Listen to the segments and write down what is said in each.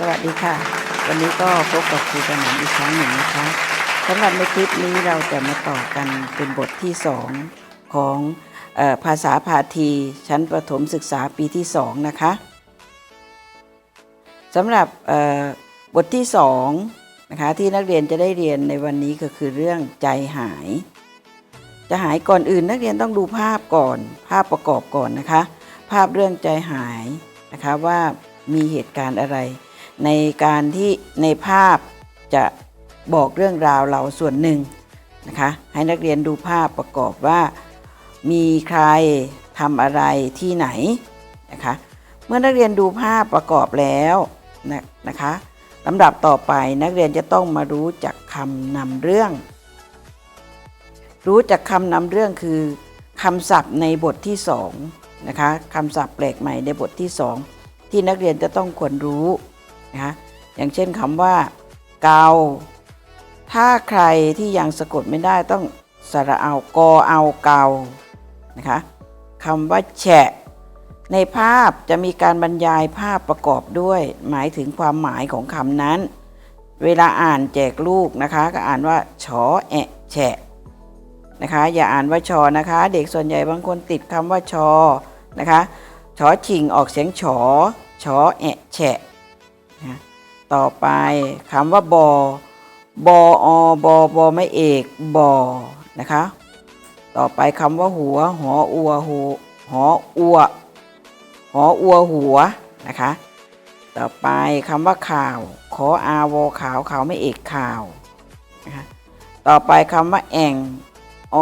สวัสดีค่ะ วันนี้ก็พบกับครูกระหนอีกครั้งหนึ่งนะคะสำหรับในคลิปนี้เราจะมาต่อกันเป็นบทที่สองของออภาษาพาทีชั้นประถมศึกษาปีที่สองนะคะสำหรับบทที่สองนะคะที่นักเรียนจะได้เรียนในวันนี้ก็คือเรื่องใจหาย จะหายก่อนอื่นนักเรียนต้องดูภาพก่อน ภาพประกอบก่อนนะคะ ภาพเรื่องใจหายนะคะว่ามีเหตุการณ์อะไร ในการที่ในภาพจะบอกเรื่องราวเราส่วนหนึ่งนะคะให้นักเรียนดูภาพประกอบว่า มีใครทำอะไรที่ไหนนะคะเมื่อนักเรียนดูภาพประกอบแล้วนะนะคะลำดับต่อไปนักเรียนจะต้องมารู้จักคำนำเรื่อง รู้จักคำนำเรื่องคือคำศัพท์ในบทที่สองนะคะคำศัพท์แปลกใหม่ในบทที่สองที่นักเรียนจะต้องควรรู้ นะคะอย่างเช่นคำว่า เกา ถ้าใครที่ยังสะกดไม่ได้ต้องสระเอากอเอาเกานะคะคำว่าแฉะ ในภาพจะมีการบรรยายภาพประกอบด้วย หมายถึงความหมายของคำนั้น เวลาอ่านแจกลูกนะคะ ก็อ่านว่าชอแอะแฉะนะคะอย่าอ่านว่าชอนะคะ เด็กส่วนใหญ่บางคนติดคำว่าชอนะคะชอชิงออกเสียงฉอชอแอะแฉะ นะต่อไปคำว่าบอบออบอบอไม่เอกบอนะคะ ต่อไปคำว่าหัว หออัวหูหออัวหออัวหัวนะคะ ต่อไปคำว่าข่าว ขออาวอขาวขาวไม่เอกข่าวนะคะต่อไปคำว่าแองอ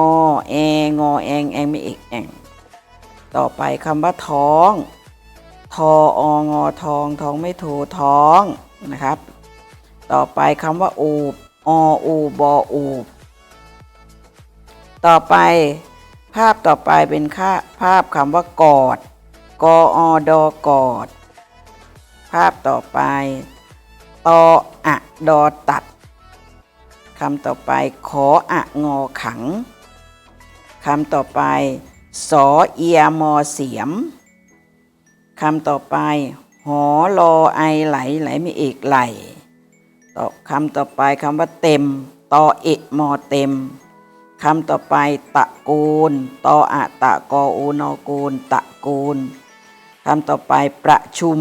แองอแองแองไม่เอกแองต่อไปคำว่าท้อง ทอองอทองทองไม่โทท้องนะครับ ต่อไปคำว่าอูบออูบออูบ ต่อไปภาพต่อไปเป็นค่าภาพคำว่ากอดกออดอกอด ภาพต่อไปตออะดอตัดคำต่อไปขออะงอขังคำต่อไปสอเอียมอเสียม คำต่อไป หอรอไอไหลไหลไม่เอกไหลต่อคำต่อไปคำว่าเต็มตอเอะมอเต็มคำต่อไป ตะโกนตออะตะกออูนอโกนตะโกนคำต่อไปประชุม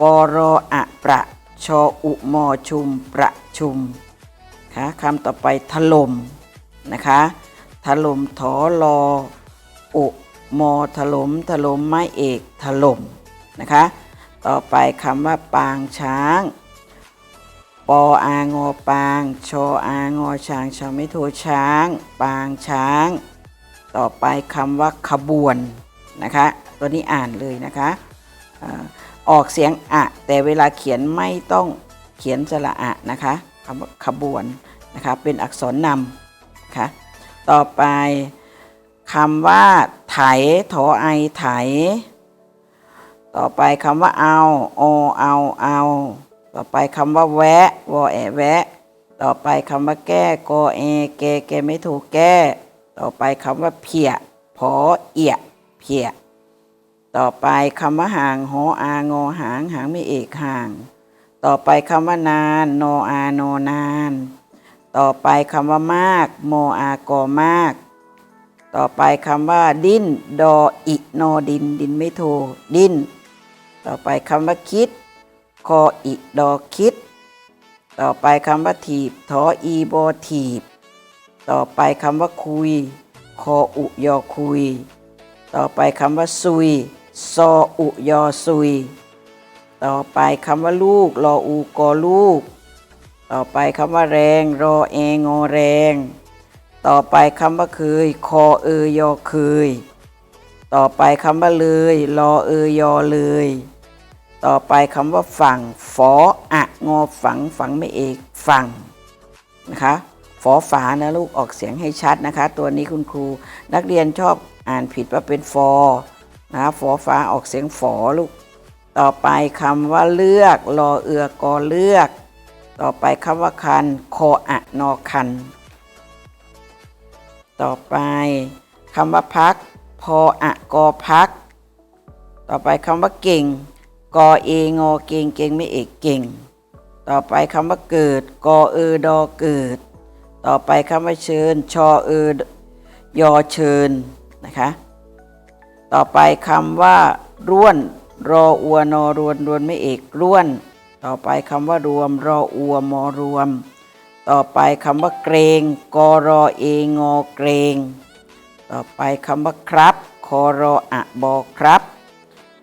ปรออะประชออุมอชุมประชุมค่ะคำต่อไปถล่มนะคะถล่มถอรออุ มอถล่มถล่มไม้เอกถล่มนะคะ ต่อไปคำว่าปางช้าง ปออางอปาง ชออางอช้างชาวไม่โทช้าง ปางช้าง ต่อไปคำว่าขบวนนะคะ ตัวนี้อ่านเลยนะคะอออกเสียงอะแต่เวลาเขียนไม่ต้องเขียนสระอะนะคะคำว่าขบวนนะคะเป็นอักษรนำนะคะต่อไป คำว่า ไถถอไอไถ ต่อไปคำว่าเอาอเอาเอาต่อไปคำว่าแวะวอแอแวะ ต่อไปคำว่าแก้กอเอแกแกไม่ถูกแก้ ต่อไปคำว่าเพียพอเอียเพียต่อไปคำว่าห่างหออางอหางหางไม่เอกห่าง ต่อไปคำว่านานนออานนาน ต่อไปคำว่ามาก โมอากอมาก ต่อไปคำว่า ดิ้น ดออินดิน ดินไม่โท ดิ้น ต่อไปคำว่าคิด คออิดอคิด ต่อไปคำว่าถีบ ทออีบอถีบ ต่อไปคำว่าคุย คออุยอคุย ต่อไปคำว่าซุย ซออุยอซุย ต่อไปคำว่าลูก รออูกอลูก ต่อไปคำว่าแรง รอเองอแรง ต่อไปคำว่าเคย คอเอยอเคย ต่อไปคำว่าเลย รอเอยอเลย ต่อไปคำว่าฝั่งฝออะงอฝังฝังไม่เอกฝั่งนะคะฝอฝานะลูกออกเสียงให้ชัดนะคะ ตัวนี้คุณครูนักเรียนชอบอ่านผิดว่าเป็นฟอนะคะฝอฟ้าออกเสียงฝอลูก ต่อไปคำว่าเลือก รอเอือกอเลือก ต่อไปคำว่าคัน คออะนอคัน ต่อไปคำว่าพัก พออะกอพัก ต่อไปคำว่าเก่ง กอเองอเก่งเก่งไม่เอกเก่ง ต่อไปคำว่าเกิด กอเออดอเกิด ต่อไปคำว่าเชิญ ชอเออยอเชิญนะคะ ต่อไปคำว่าร่วน รออัวนอรวนรวนไม่เอกร่วน ต่อไปคำว่ารวม รออัวมอรรวม ต่อไปคำว่าเกรงกรอเองอเกรง ต่อไปคำว่าครับคอรออะบอครับ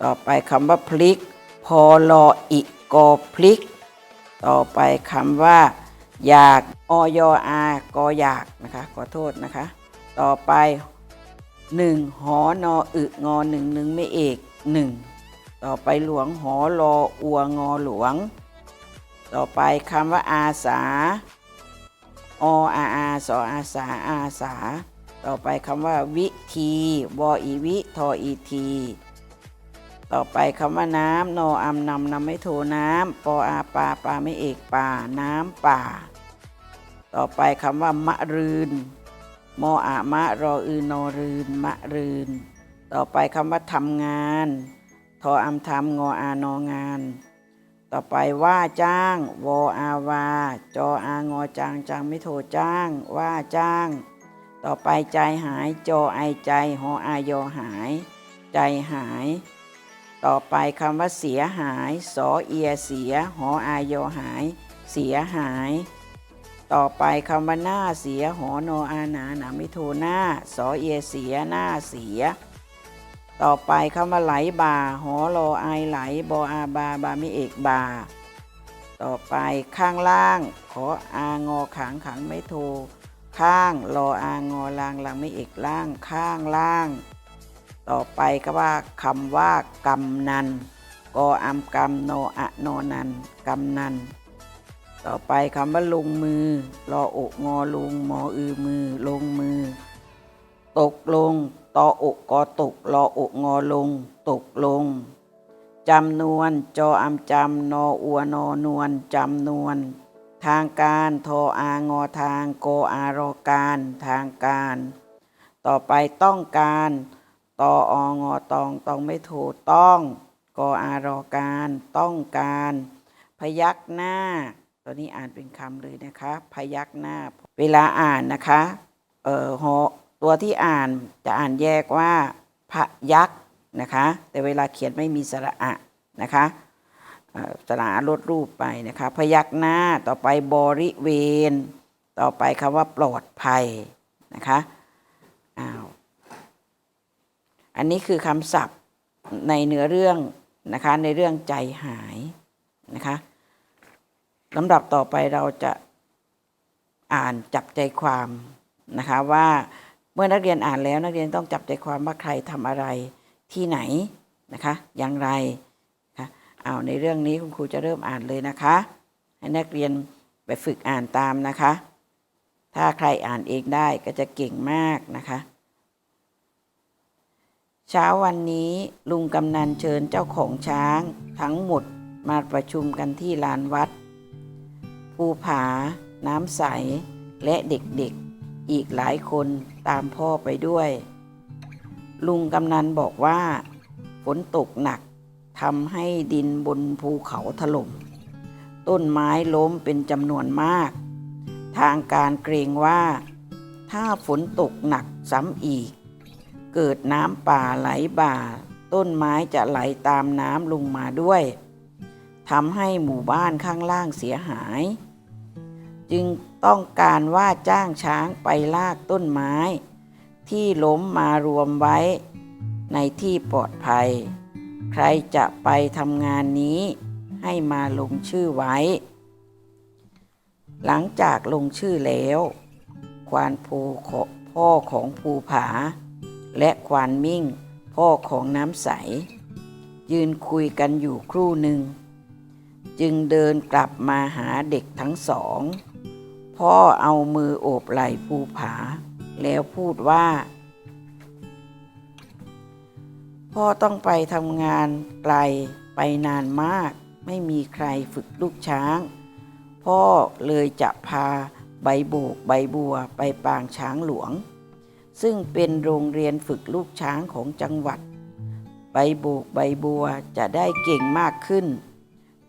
ต่อไปคำว่าพลิกพอลออิกอพลิก ต่อไปคำว่า อยากอยอากออยากนะคะขอโทษนะคะ ต่อไปหนึ่งหอนออึงอหนึ่งหนึ่งไม่เอกหนึ่งต่อไปหลวงหอรออัวงอหลวง ต่อไปคำว่าอาสา ออาอาสออาสาอาสา ต่อไปคำว่า วิธีวออีวิทออีที ต่อไปคำว่าน้ำโนออำนำนำไม่โทน้ำปออาปาปาไม่เอกป่า น้ำป่า ต่อไปคำว่ามะรืนมออามะรออือนอรืนมะรืน ต่อไปคำว่าทำงาน ทออำทำงออานองาน ต่อไปว่าจ้าง วออาวา จออางอจางจางไม่โทจ้าง ว่าจ้าง ต่อไปใจหาย จอไอใจ หออายอหาย ใจหาย ต่อไปคำว่าเสียหาย สอเอียเสีย หออายอหาย เสียหาย ต่อไปคำว่าหน้าเสีย หอนออาหนาหนาไม่โทหน้า สอเอียเสีย หน้าเสีย ต่อไปคำว่าไหลบาหอรอไอไหลบออาบาบาไม่เอกบา ต่อไปข้างล่าง ขออางอขังขังไม่โท ข้างรออางอลางลางไม่เอกล่างข้างล่าง ต่อไปก็ว่าคำว่ากำนันกออำกำโนอะโนนันกำนัน ต่อไปคำว่าลงมือรออกงอลงมออือมือลงมือ ตกลง ตออกกอตกรออกงอลง ตกลงจำนวน จออำจำนออัวนอนวลจำนวน ทางการทออางอทางโกอารอการทางการ ต่อไปต้องการตอองอตองตองไม่ถูกต้องกออารอการต้องการ พยักหน้า ตัวนี้อ่านเป็นคำเลยนะคะ พยักหน้า เวลาอ่านนะคะ เอ่อหอ ตัวที่อ่านจะอ่านแยกว่าพยักนะคะ แต่เวลาเขียนไม่มีสระอะนะคะเอ่อสระลดรูปไปนะคะพยักหน้าต่อไปบริเวณ ต่อไปคำว่าปลอดภัยนะคะอ้าวอันนี้คือคำศัพท์ในเนื้อเรื่องนะคะในเรื่องใจหายนะคะลำดับต่อไปเราจะอ่านจับใจความนะคะว่า เมื่อนักเรียนอ่านแล้วนักเรียนต้องจับใจความว่าใครทำอะไรที่ไหนนะคะอย่างไรคะเอาในเรื่องนี้คุณครูจะเริ่มอ่านเลยนะคะ ให้นักเรียนไปฝึกอ่านตามนะคะ ถ้าใครอ่านเองได้ก็จะเก่งมากนะคะเช้าวันนี้ลุงกำนันเชิญเจ้าของช้างทั้งหมดมาประชุมกันที่ลานวัด ภูผา น้ำใส และเด็กๆ อีกหลายคนตามพ่อไปด้วย ลุงกำนันบอกว่า ฝนตกหนักทำให้ดินบนภูเขาถล่ม ต้นไม้ล้มเป็นจำนวนมาก ทางการเกรงว่า ถ้าฝนตกหนักซ้ำอีก เกิดน้ำป่าไหลบ่า ต้นไม้จะไหลตามน้ำลงมาด้วยทำให้หมู่บ้านข้างล่างเสียหาย จึงต้องการว่าจ้างช้างไปลากต้นไม้ ที่ล้มมารวมไว้ ในที่ปลอดภัย ใครจะไปทำงานนี้ ให้มาลงชื่อไว้ หลังจากลงชื่อแล้ว ควานภูพ่อของภูผา และควานมิ่ง พ่อของน้ำใส ยืนคุยกันอยู่ครู่หนึ่ง จึงเดินกลับมาหาเด็กทั้งสอง พ่อเอามือโอบไหล่ภูผา แล้วพูดว่า พ่อต้องไปทำงานไกลไปนานมาก ไม่มีใครฝึกลูกช้าง พ่อเลยจะพาใบโบกใบบัวไปปางช้างหลวง ซึ่งเป็นโรงเรียนฝึกลูกช้างของจังหวัด ใบโบกใบบัวจะได้เก่งมากขึ้น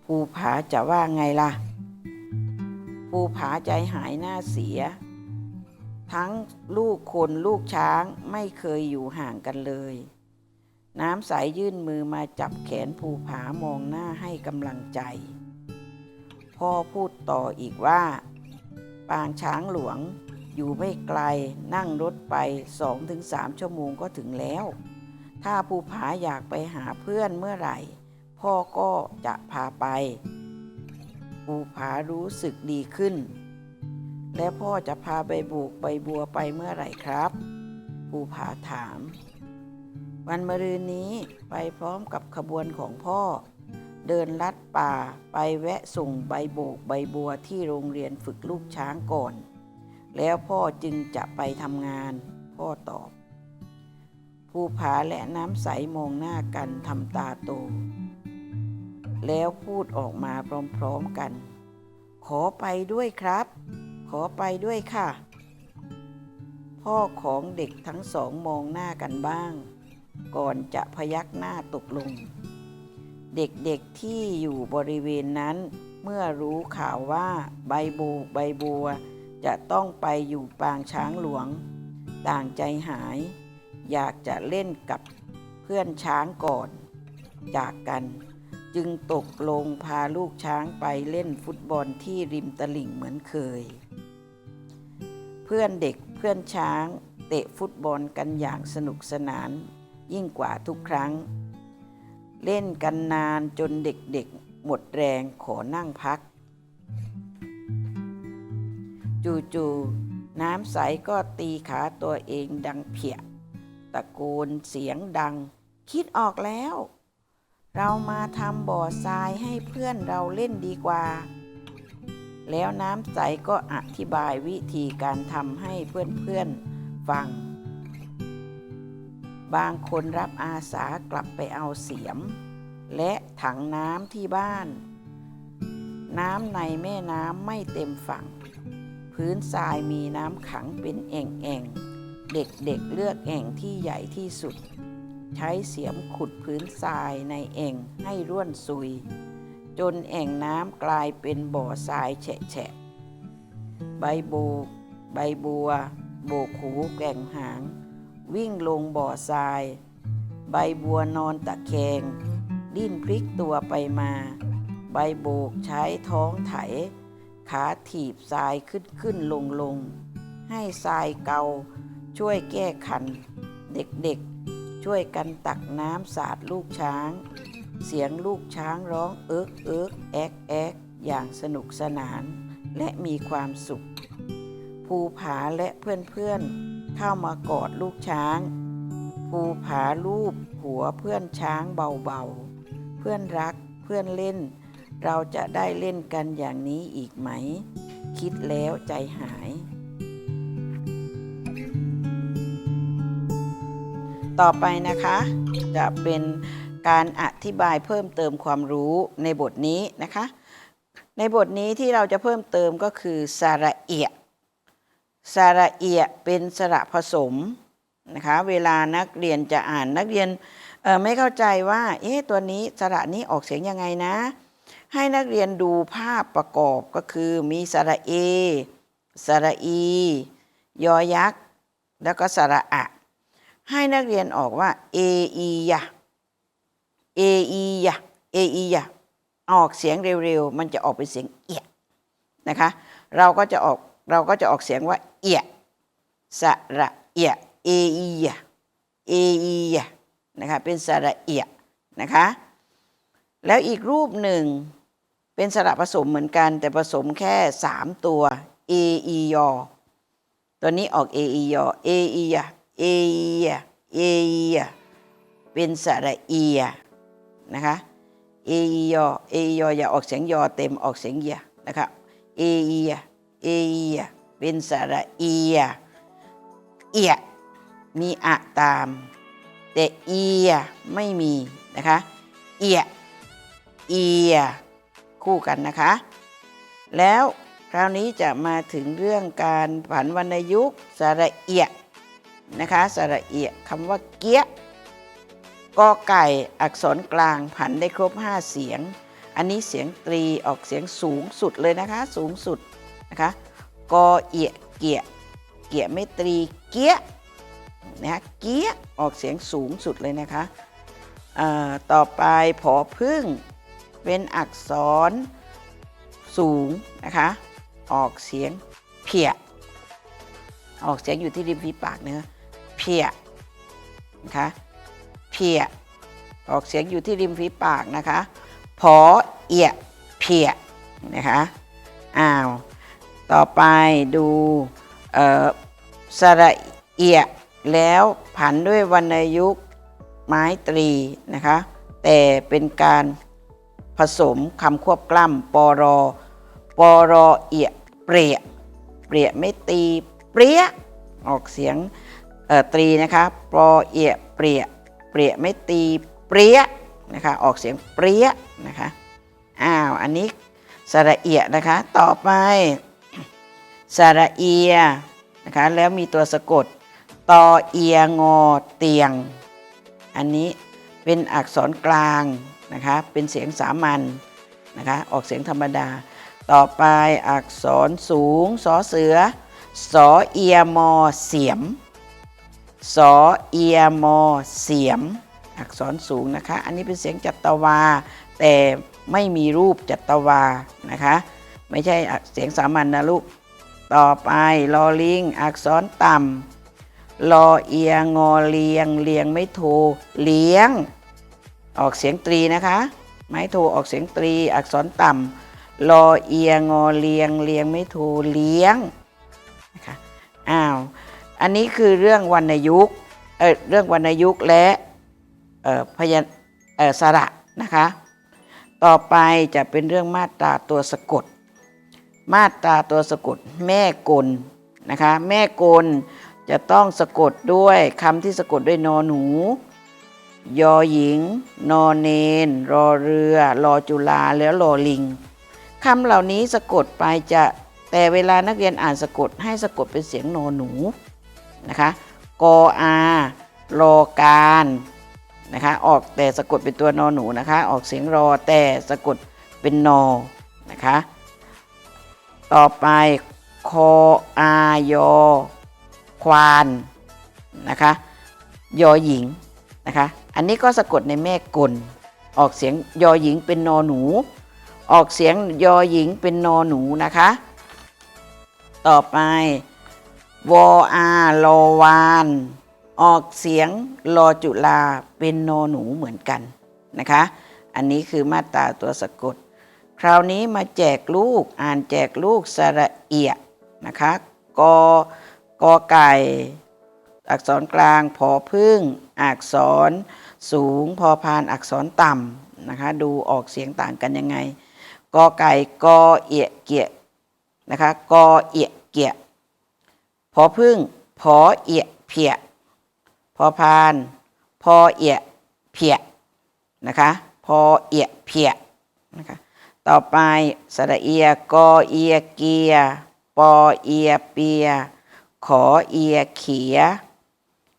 ภูผาจะว่าไงล่ะ ภูผาใจหายหน้าเสีย ทั้งลูกคนลูกช้างไม่เคยอยู่ห่างกันเลย น้ำใสยื่นมือมาจับแขนภูผามองหน้าให้กำลังใจ พ่อพูดต่ออีกว่า ปางช้างหลวงอยู่ไม่ไกลนั่งรถไปสองถึงสามชั่วโมงก็ถึงแล้ว ถ้าภูผาอยากไปหาเพื่อนเมื่อไหร่ พ่อก็จะพาไป ภูผารู้สึกดีขึ้น และพ่อจะพาใบบุกใบบัวไปเมื่อไหร่ครับ ภูผาถาม วันมะรืนนี้ไปพร้อมกับขบวนของพ่อ เดินลัดป่าไปแวะส่งใบโบกใบบัวที่โรงเรียนฝึกลูกช้างก่อน แล้วพ่อจึงจะไปทำงาน พ่อตอบ ภูผาและน้ำใสมองหน้ากันทำตาโต แล้วพูดออกมาพร้อมๆกัน ขอไปด้วยครับ ขอไปด้วยค่ะ พ่อของเด็กทั้งสองมองหน้ากันบ้าง ก่อนจะพยักหน้าตกลง เด็กๆที่อยู่บริเวณนั้น เมื่อรู้ข่าวว่าใบโบกใบบัว จะต้องไปอยู่ปางช้างหลวง ต่างใจหาย อยากจะเล่นกับเพื่อนช้างก่อน จากกัน จึงตกลงพาลูกช้างไปเล่นฟุตบอลที่ริมตลิ่งเหมือนเคย เพื่อนเด็กเพื่อนช้างเตะฟุตบอลกันอย่างสนุกสนาน ยิ่งกว่าทุกครั้ง เล่นกันนานจนเด็กๆ หมดแรงขอนั่งพัก จู่ๆน้ำใสก็ตีขาตัวเองดังเพียตะโกนเสียงดัง คิดออกแล้ว เรามาทำบ่อทรายให้เพื่อนเราเล่นดีกว่า แล้วน้ำใสก็อธิบายวิธีการทำให้เพื่อนๆฟัง บางคนรับอาสากลับไปเอาเสียม และถังน้ำที่บ้าน น้ำในแม่น้ำไม่เต็มฝั่ง พื้นทรายมีน้ำขังเป็นแอ่งๆ เด็กๆเเลือกแอ่งที่ใหญ่ที่สุด ใช้เสียมขุดพื้นทรายในแอ่งให้ร่วนซุย จนแอ่งน้ำกลายเป็นบ่อทรายแฉะใบโบกใบบัว โบกหูแก่งหาง วิ่งลงบ่อทราย ใบบัวนอนตะแคง ดิ้นพลิกตัวไปมา ใบโบกใช้ท้องไถ ขาถีบทรายขึ้นขึ้นลงลงให้ทรายเกาช่วยแก้คัน เด็กๆ ช่วยกันตักน้ำสาดลูกช้าง เสียงลูกช้างร้องเอิกเอิกแอกแอกอย่างสนุกสนานและมีความสุข ภูผาและเพื่อนๆ เข้ามากอดลูกช้าง ภูผาลูบหัวเพื่อนช้างเบาๆ เพื่อนรักเพื่อนเล่น เราจะได้เล่นกันอย่างนี้อีกไหม คิดแล้วใจหาย ต่อไปนะคะ จะเป็นการอธิบายเพิ่มเติมความรู้ในบทนี้นะคะ ในบทนี้ที่เราจะเพิ่มเติมก็คือสระเอียสระเอียเป็นสระผสมนะคะเวลานักเรียนจะอ่านนักเรียนไม่เข้าใจว่าเอ๊ะตัวนี้สระนี้ออกเสียงยังไงนะ ให้นักเรียนดูภาพประกอบก็คือมีสระเอสระอี ยอยักษ์ แล้วก็สระอะ ให้นักเรียนออกว่าเออียะเออียะเออียะออกเสียงเร็วๆ มันจะออกเป็นเสียงเอียนะคะ เราก็จะออกเราก็จะออกเสียงว่าเอียสระเอียเออียะเออียะนะคะเป็นสระเอียนะคะ แล้วอีกรูปหนึ่งเป็นสระผสมเหมือนกัน แต่ผสมแค่สามตัว เออียอตัวนี้ออกเออียอเออียะ เอียเอียเป็นสระเอียนะคะเอียเอียออย่าออกเสียงยอเต็มออกเสียงเอียนะคะเอียเอียเป็นสระเอียเอียมีอะตาม แต่เอียไม่มีนะคะเอียเอียคู่กันนะคะ แล้วคราวนี้จะมาถึงเรื่องการผันวรรณยุกต์สระเอีย นะคะสระเอียคำว่าเกี้ยกอไก่อักษรกลางผันได้ครบ 5 เสียง อันนี้เสียงตรีออกเสียงสูงสุดเลยนะคะ สูงสุดนะคะกอเอียเกียเกียไม่ตรีเกี้ยนะคะเกี้ยออกเสียงสูงสุดเลยนะคะต่อไปผอพึ่งเป็นอักษรสูงนะคะออกเสียงเพียออกเสียงอยู่ที่ริมฝีปากเนื้อ พียนะคะเพียออกเสียงอยู่ที่ริมฝีปากนะคะพอเอียเพียนะคะอ้าวต่อไปดูเอ่อสระเอียแล้วผันด้วยวรรณยุกต์ไม้ตรีนะคะแต่เป็นการผสมคำควบกล้ำปอรอปอรอเอียเปรียเปรียไม่ตีเปรี้ยออกเสียง เอ่อตรีนะคะปอเอียเปรียเปรียไม่ตีเปรี้ยนะคะออกเสียงเปรี้ยนะคะอ้าวอันนี้สระเอียนะคะต่อไปสระเอียนะคะแล้วมีตัวสะกดตอเอียงอเตียง อันนี้เป็นอักษรกลางนะคะเป็นเสียงสามัญนะคะออกเสียงธรรมดา ต่อไปอักษรสูงสอเสือสอเอียมอเสียม สอเอียมอเสียม อักษรสูงนะคะ อันนี้เป็นเสียงจัตวา แต่ไม่มีรูปจัตวานะคะ ไม่ใช่เสียงสามัญนนะลูก ต่อไปลอลิง อักษรต่ำลอเอียงอเลียงเลียงไม่โทเลี้ยง ออกเสียงตรีนะคะ ไม้โทออกเสียงตรี อักษรต่ำลอเอียงอเลียงเลียงไม่โทเลี้ยงนะคะอ้าว อันนี้คือเรื่องวรรณยุกเออเรื่องวรรณยุกและเออพยัญเออสระนะคะ ต่อไปจะเป็นเรื่องมาตราตัวสะกด มาตราตัวสะกดแม่กลนะคะ แม่กลจะต้องสะกดด้วยคำที่สะกดด้วยนอหนู ยอหญิง นอเนน รอเรือ รอจุฬาแล้วรอลิงคำเหล่านี้สะกดไปจะแต่เวลานักเรียนอ่านสะกดให้สะกดเป็นเสียงนอหนู นะคะกออารอการนะคะออกแต่สะกดเป็นตัวนอหนูนะคะออกเสียงรอแต่สะกดเป็นนอนะคะต่อไปคออายอควานนะคะยอหญิงนะคะอันนี้ก็สะกดในแม่กลออกเสียงยอหญิงเป็นนอหนู ออกเสียงยอหญิงเป็นนอหนูนะคะ ต่อไป วออาลอวาน ออกเสียงลอจุลาเป็นนอหนูเหมือนกันนะคะ อันนี้คือมาตราตัวสะกด คราวนี้มาแจกลูกอ่านแจกลูกสระเอียนะคะกกอไก่ อักษรกลางพอพึ่ง อักษรสูงพอพานอักษรต่ำนะคะ ดูออกเสียงต่างกันยังไงกอไก่กอเอียเกียนะคะกอเอียเกีย พอพึ่ง พอเอียเพียพอพาน พอเอียเพียนะคะ พอเอียเพียนะคะ ต่อไปสระเอียกอเอียเกีย ปอเอียเปีย ขอเอียเขีย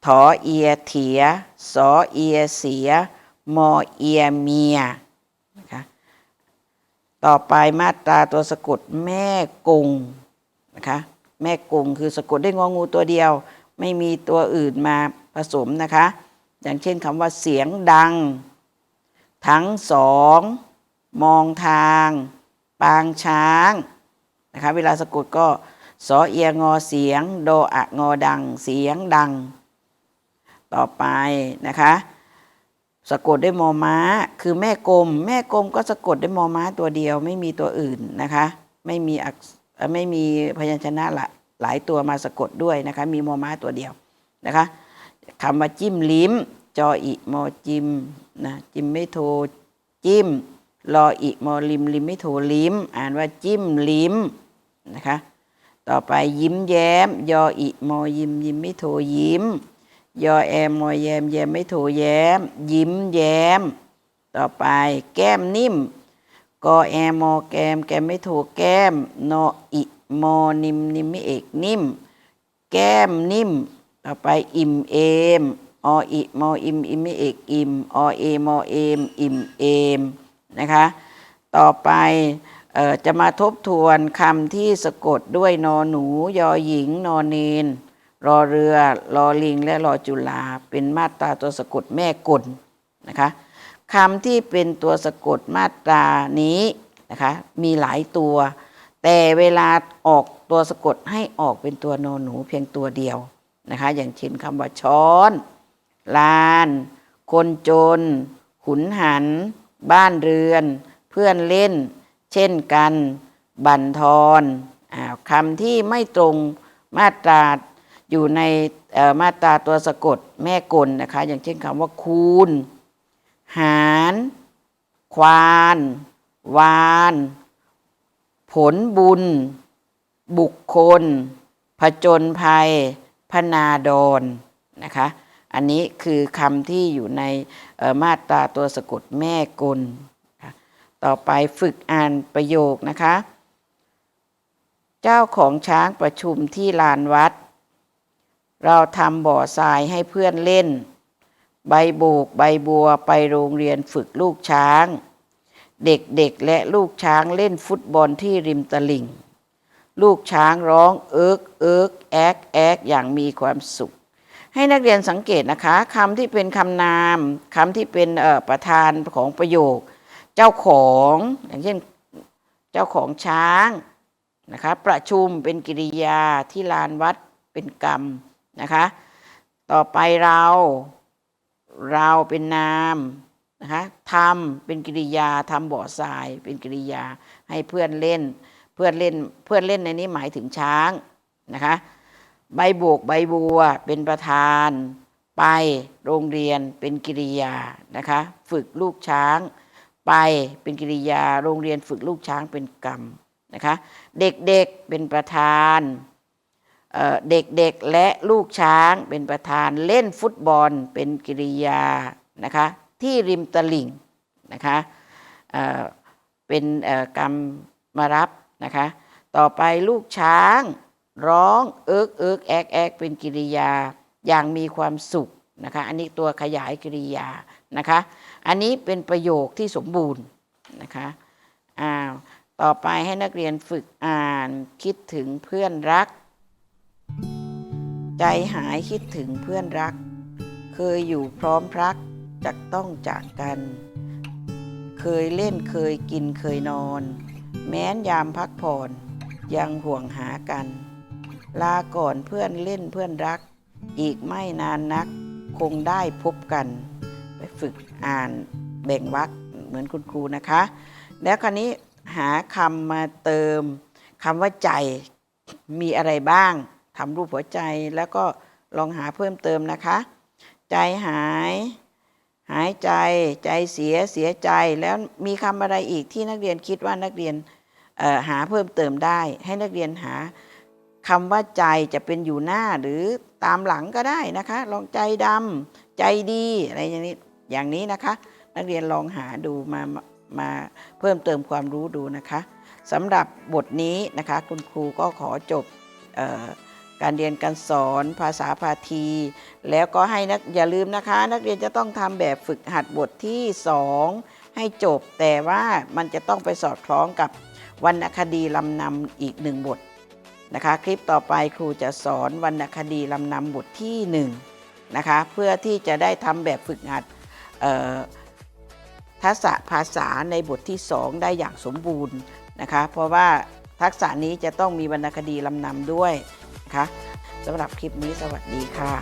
ถอเอียเถีย สอเอียเสีย มอเอียเมียนะคะต่อไปมาตราตัวสะกดแม่กงนะคะ แม่กงคือสะกดด้วยงองูตัวเดียว ไม่มีตัวอื่นมาผสมนะคะ อย่างเช่นคำว่าเสียงดัง ทั้งสอง มองทาง ปางช้างนะคะเวลาสะกดก็สอเอียงอเสียง โดอะงอดัง เสียงดัง ต่อไปนะคะสะกดด้วยมอม้า คือแม่กลม แม่กลมก็สะกดด้วยมอม้าตัวเดียว ไม่มีตัวอื่นนะคะ ไม่มีอักษ ไม่มีพยัญชนะหลายหลายตัวมาสะกดด้วยนะคะ มีมอม้าตัวเดียวนะคะคำว่าจิ้มลิ้ม จออิมอจิมนะจิมไม่โทจิ้มรออิมอลิมลิมไม่โทลิ้ม อ่านว่าจิ้มลิ้มนะคะต่อไปยิ้มแย้ม ยออิมอยิมยิมไม่โทยิ้ม ยอแอมมอแยมแยมไม่โทแย้ม ยิ้มแย้ม ต่อไปแก้มนิ่ม กอแอมอแกม แกมไม่โทแก้มนออิมอนิมนิมไม่เอกนิ่ม แก้มนิ่ม ต่อไปอิ่มเอมอออิมออิมอิมไม่เอกอิมอเอมอเอมอิมเอมนะคะ ต่อไปจะมาทบทวนคำที่สะกดด้วยนอหนู ยอหญิง นอเนน รอเรือ รอลิง และรอจุลา เป็นมาตราตัวสะกดแม่กลนะคะ คำที่เป็นตัวสะกดมาตรานี้นะคะมีหลายตัว แต่เวลาออกตัวสะกดให้ออกเป็นตัวนอหนูเพียงตัวเดียวนะคะอย่างเช่นคำว่าช้อนลาน คนจนหุนหัน บ้านเรือน เพื่อนเล่น เช่นกัน บันทอนอคำที่ไม่ตรงมาตราอยู่ในมาตราตัวสะกดแม่กลนะคะ อย่างเช่นคำว่าคูณ หาร ควาน วาน ผลบุญ บุคคล ผจญภัย พนาดรนนะคะ อันนี้คือคำที่อยู่ในมาตราตัวสะกดแม่กล ต่อไปฝึกอ่านประโยคนะคะ เจ้าของช้างประชุมที่ลานวัด เราทำบ่อทรายให้เพื่อนเล่น ใบโบกใบบัวไปโรงเรียนฝึกลูกช้าง เด็กๆและลูกช้างเล่นฟุตบอลที่ริมตลิ่ง ลูกช้างร้องเอิกเอิกแอกแอกอย่างมีความสุข ให้นักเรียนสังเกตนะคะคำที่เป็นคำนามคำที่เป็นประธานของประโยค เจ้าของอย่างเช่นเจ้าของช้างนะคะประชุมเป็นกิริยาที่ลานวัดเป็นกรรมนะคะ ต่อไปเรา เราเป็นนามนะคะทำเป็นกิริยาทำบ่อทราย เป็นกิริยาให้เพื่อนเล่น เพื่อนเล่นเพื่อนเล่นในนี้หมายถึงช้างนะคะใบโบกใบบัวเป็นประธาน ไปโรงเรียนเป็นกิริยานะคะฝึกลูกช้าง ไปเป็นกิริยาโรงเรียนฝึกลูกช้างเป็นกรรมนะคะเด็กๆเป็นประธาน เด็กๆและลูกช้างเป็นประธานเล่นฟุตบอลเป็นกิริยานะคะที่ริมตลิ่งนะคะเเป็นกรรมมารับนะคะต่อไปลูกช้างร้องเอิกเอิกแอกแอกเป็นกิริยาอย่างมีความสุขนะคะอันนี้ตัวขยายกิริยานะคะอันนี้เป็นประโยคที่สมบูรณ์นะคะอ้าวต่อไปให้นักเรียนฝึกอ่านคิดถึงเพื่อนรัก ใจหายคิดถึงเพื่อนรัก เคยอยู่พร้อมรักจะต้องจากกัน เคยเล่นเคยกินเคยนอน แม้นยามพักผ่อนยังห่วงหากัน ลาก่อนเพื่อนเล่นเพื่อนรัก อีกไม่นานนักคงได้พบกัน ไปฝึกอ่านแบ่งวรรคเหมือนคุณครูนะคะ แล้วคราวนี้หาคำมาเติมคำว่าใจมีอะไรบ้าง ทำรูปหัวใจแล้วก็ลองหาเพิ่มเติมนะคะ ใจหาย หายใจ ใจเสียเสียใจแล้วมีคำอะไรอีกที่นักเรียนคิดว่านักเรียนหาเพิ่มเติมได้ ให้นักเรียนหาคำว่าใจจะเป็นอยู่หน้าหรือตามหลังก็ได้นะคะ ลองใจดำใจดีอะไรอย่างนี้อย่างนี้นะคะ นักเรียนลองหาดูมามาเพิ่มเติมความรู้ดูนะคะสำหรับบทนี้นะคะ คุณครูก็ขอจบออ การเรียนการสอนภาษาพาที แล้วก็ให้นักอย่าลืมนะคะ นักเรียนจะต้องทำแบบฝึกหัดบทที่ 2 ให้จบ แต่ว่ามันจะต้องไปสอดคล้องกับวรรณคดีลำนำอีกหนึ่งบทนะคะ คลิปต่อไปครูจะสอนวรรณคดีลำนำบทที่ 1 นะคะ เพื่อที่จะได้ทำแบบฝึกหัดทักษะภาษาในบทที่ 2 ได้อย่างสมบูรณ์นะคะ เพราะว่าทักษะนี้จะต้องมีวรรณคดีลำนำด้วย นะคะสำหรับคลิปนี้สวัสดีค่ะ